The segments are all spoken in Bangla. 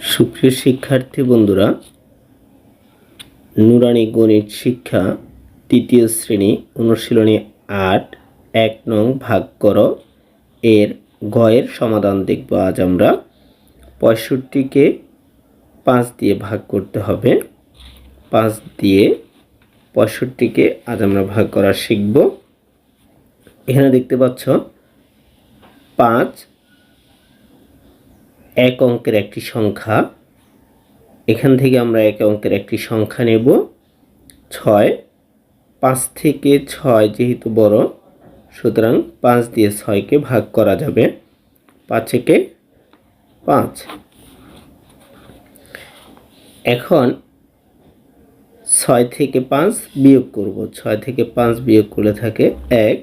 সুপ্রিয় শিক্ষার্থী বন্ধুরা, নুরানি গণিত শিক্ষা তৃতীয় শ্রেণি অনুশীলনী আট, এক নং ভাগ করো। এর গয়ের সমাধান দেখব আজ আমরা। পঁয়ষট্টিকে পাঁচ দিয়ে ভাগ করতে হবে। পাঁচ দিয়ে পঁয়ষট্টিকে আজ আমরা ভাগ করা শিখব। এখানে দেখতে পাচ্ছ, পাঁচ এক অঙ্কের একটি সংখ্যা। এখান থেকে আমরা এক অঙ্কের একটি সংখ্যা নেব। ছয়। পাঁচ থেকে ছয় যেহেতু বড়, সুতরাং পাঁচ দিয়ে ছয়কে ভাগ করা যাবে। পাঁচেকে পাঁচ। এখন ছয় থেকে পাঁচ বিয়োগ করব। ছয় থেকে পাঁচ বিয়োগ করলে থাকে এক।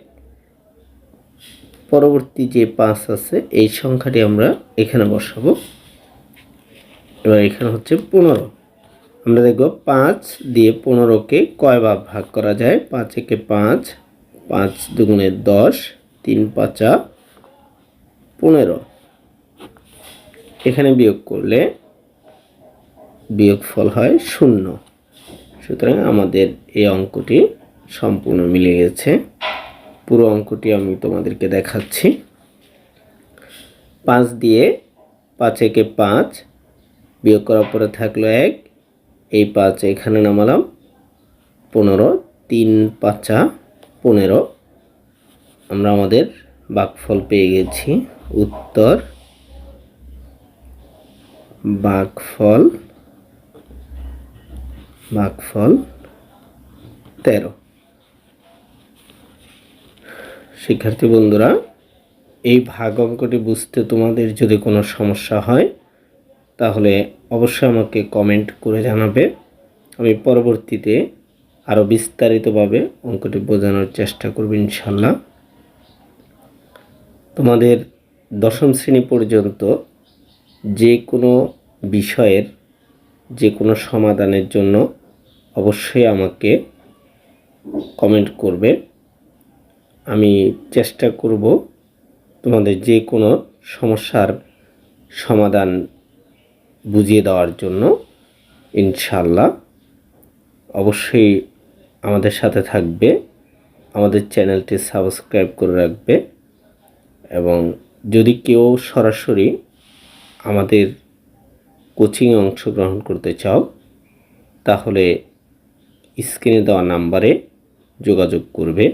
পরবর্তী যে পাঁচ আছে, এই সংখ্যাটি আমরা এখানে বসাবো। এবার এখানে হচ্ছে পনেরো। আমরা দেখব পাঁচ দিয়ে পনেরোকে কয় ভাগ ভাগ করা যায়? পাঁচ একে পাঁচ পাঁচ দুগুণে দশ, তিন পাঁচা পনেরো। এখানে বিয়োগ করলে বিয়োগফল হয় শূন্য। সুতরাং আমাদের এই অঙ্কটি সম্পূর্ণ মিলে গেছে। পুরো অঙ্কটি আমি তোমাদেরকে দেখাচ্ছি। পাঁচ দিয়ে পাঁচ একে পাঁচ বিয়োগ করার পরে থাকল এক। এই পাঁচ এখানে নামালাম। পনেরো, তিন পাঁচা পনেরো। আমরা আমাদের বাকফল পেয়ে গেছি। উত্তর বাকফল বাকফল তেরো। শিক্ষার্থী বন্ধুরা, এই ভাগ অঙ্কটি বুঝতে তোমাদের যদি কোনো সমস্যা হয়, তাহলে অবশ্যই আমাকে কমেন্ট করে জানাবে। আমি পরবর্তীতে আরও বিস্তারিতভাবে অঙ্কটি বোঝানোর চেষ্টা করব ইনশাল্লাহ। তোমাদের দশম শ্রেণি পর্যন্ত যে কোনো বিষয়ের যে কোনো সমাধানের জন্য অবশ্যই আমাকে কমেন্ট করবে। আমি চেষ্টা করব তোমাদের যে কোনো সমস্যার সমাধান বুঝিয়ে দেওয়ার জন্য ইনশাল্লাহ অবশ্যই আমাদের সাথে থাকবে, আমাদের চ্যানেলটি সাবস্ক্রাইব করে রাখবে এবং যদি কেউ সরাসরি আমাদের কোচিংয়ে অংশগ্রহণ করতে চাও, তাহলে স্ক্রিনে দেওয়া নাম্বারে যোগাযোগ করবে।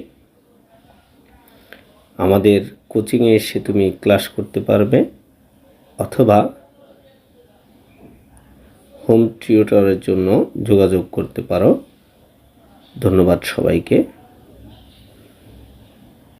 আমাদের কোচিংয়ে এসে তুমি ক্লাস করতে পারবে, অথবা হোম টিউটরের জন্য যোগাযোগ করতে পারো। ধন্যবাদ সবাইকে।